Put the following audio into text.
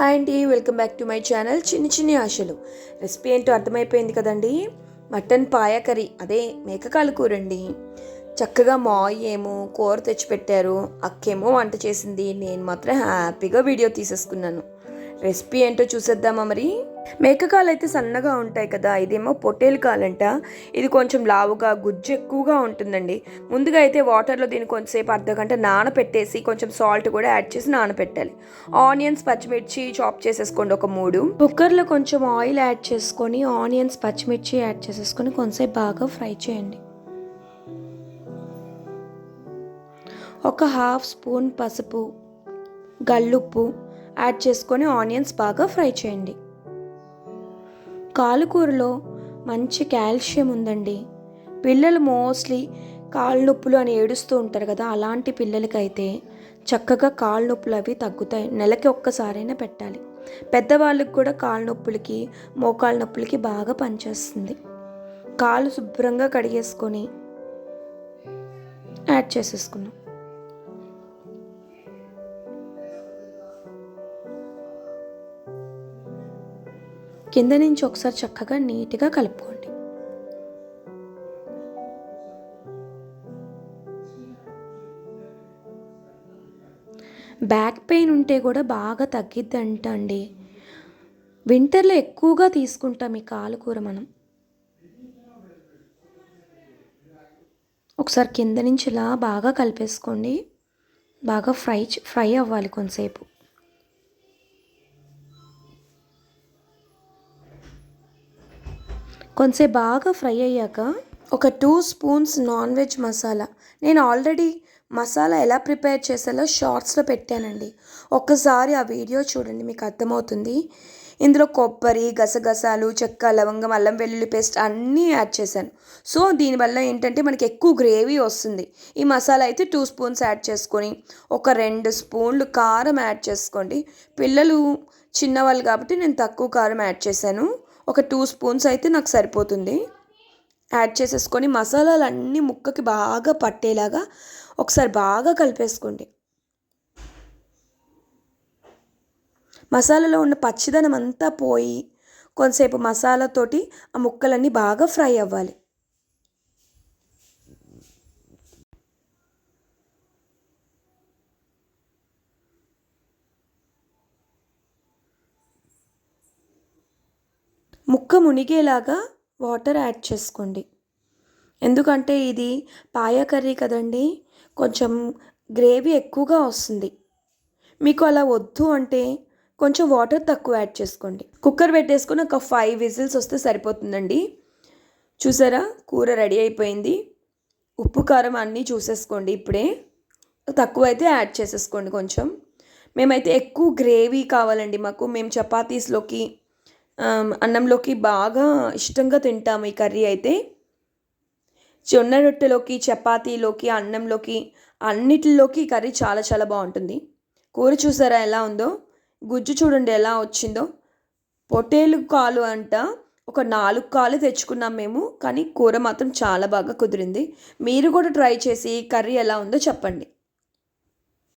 Hi అండి welcome back to my channel. చిన్న చిన్ని ఆశలు. రెసిపీ ఏంటో అర్థమైపోయింది కదండి? మటన్ పాయ కర్రీ అదే మేకకాలు కూర అండి చక్కగా మా ఏమో కూర తెచ్చిపెట్టారు అక్కేమో వంట చేసింది. నేను మాత్రం హ్యాపీగా వీడియో తీసేసుకున్నాను. రెసిపీ ఏంటో చూసేద్దామా మరి? మేకకాలు అయితే సన్నగా ఉంటాయి కదా ఇదేమో పొట్టేలు కాలంట. ఇది కొంచెం లావుగా గుజ్జు ఎక్కువగా ఉంటుందండి. ముందుగా అయితే వాటర్లో దీన్ని కొంచెంసేపు అర్ధ గంట నానపెట్టేసి కొంచెం సాల్ట్ కూడా యాడ్ చేసి నానపెట్టాలి. ఆనియన్స్ పచ్చిమిర్చి చాప్ చేసేసుకోండి ఒక మూడు. కుక్కర్లో కొంచెం ఆయిల్ యాడ్ చేసుకొని ఆనియన్స్ పచ్చిమిర్చి యాడ్ చేసేసుకొని కొంచెంసేపు బాగా ఫ్రై చేయండి. ఒక హాఫ్ స్పూన్ పసుపు గల్లుప్పు యాడ్ చేసుకొని ఆనియన్స్ బాగా ఫ్రై చేయండి. కాలుకూరలో మంచి కాల్షియం ఉందండి. పిల్లలు మోస్ట్లీ కాళ్ళు నొప్పులు అని ఏడుస్తూ ఉంటారు కదా అలాంటి పిల్లలకైతే చక్కగా కాళ్ళ నొప్పులు అవి తగ్గుతాయి. నెలకి ఒక్కసారైనా పెట్టాలి. పెద్దవాళ్ళకి కూడా కాళ్ళ నొప్పులకి మోకాళ్ళ నొప్పులకి బాగా పనిచేస్తుంది. కాళ్ళు శుభ్రంగా కడిగేసుకొని యాడ్ చేసేసుకున్నాం కింద నుంచి ఒకసారి చక్కగా నీట్గా కలుపుకోండి. బ్యాక్ పెయిన్ ఉంటే కూడా బాగా తగ్గిద్దంట అండి వింటర్లో ఎక్కువగా తీసుకుంటాం ఈ కాలుకూర మనం. ఒకసారి కింద నుంచి ఇలా బాగా కలిపేసుకోండి. బాగా ఫ్రై ఫ్రై అవ్వాలి కొంతసేపు. కొంచెం బాగా ఫ్రై అయ్యాక ఒక two spoons non veg masala. నేను ఆల్రెడీ మసాలా ఎలా ప్రిపేర్ చేసాలో షార్ట్స్లో పెట్టానండి. ఒక్కసారి ఆ వీడియో చూడండి మీకు అర్థమవుతుంది. ఇందులో కొబ్బరి గసగసాలు చెక్క లవంగం అల్లం వెల్లుల్లి పేస్ట్ అన్నీ యాడ్ చేశాను. సో దీనివల్ల ఏంటంటే మనకి ఎక్కువ గ్రేవీ వస్తుంది. ఈ మసాలా అయితే టూ స్పూన్స్ యాడ్ చేసుకొని ఒక రెండు స్పూన్లు కారం యాడ్ చేసుకోండి. పిల్లలు చిన్నవాళ్ళు కాబట్టి నేను తక్కువ కారం యాడ్ చేశాను. ఒక టూ స్పూన్స్ అయితే నాకు సరిపోతుంది. యాడ్ చేసేసుకొని మసాలాలు అన్నీ ముక్కకి బాగా పట్టేలాగా ఒకసారి బాగా కలిపేసుకోండి. మసాలాలో ఉన్న పచ్చిదనం అంతా పోయి కొంతసేపు మసాలాతోటి ఆ ముక్కలన్నీ బాగా ఫ్రై అవ్వాలి. ముక్క మునిగేలాగా వాటర్ యాడ్ చేసుకోండి. ఎందుకంటే ఇది పాయ కర్రీ కదండి కొంచెం గ్రేవీ ఎక్కువగా వస్తుంది. మీకు అలా వద్దు అంటే కొంచెం వాటర్ తక్కువ యాడ్ చేసుకోండి. కుక్కర్ పెట్టేసుకుని ఒక ఫైవ్ విజిల్స్ వస్తే సరిపోతుందండి. చూసారా? కూర రెడీ అయిపోయింది. ఉప్పు కారం అన్నీ చూసేసుకోండి ఇప్పుడే. తక్కువ అయితే యాడ్ చేసేసుకోండి కొంచెం. మేమైతే ఎక్కువ గ్రేవీ కావాలండి మాకు. మేము చపాతీస్లోకి అన్నంలోకి బాగా ఇష్టంగా తింటాము ఈ కర్రీ అయితే. జొన్న రొట్టెలోకి చపాతీలోకి అన్నంలోకి అన్నిటిలోకి ఈ కర్రీ చాలా చాలా బాగుంటుంది. కూర చూసారా ఎలా ఉందో? గుజ్జు చూడండి ఎలా వచ్చిందో. పొటేలు కాలు అంట ఒక నాలుగు కాలు తెచ్చుకున్నాం మేము కానీ కూర మాత్రం చాలా బాగా కుదిరింది. మీరు కూడా ట్రై చేసి కర్రీ ఎలా ఉందో చెప్పండి.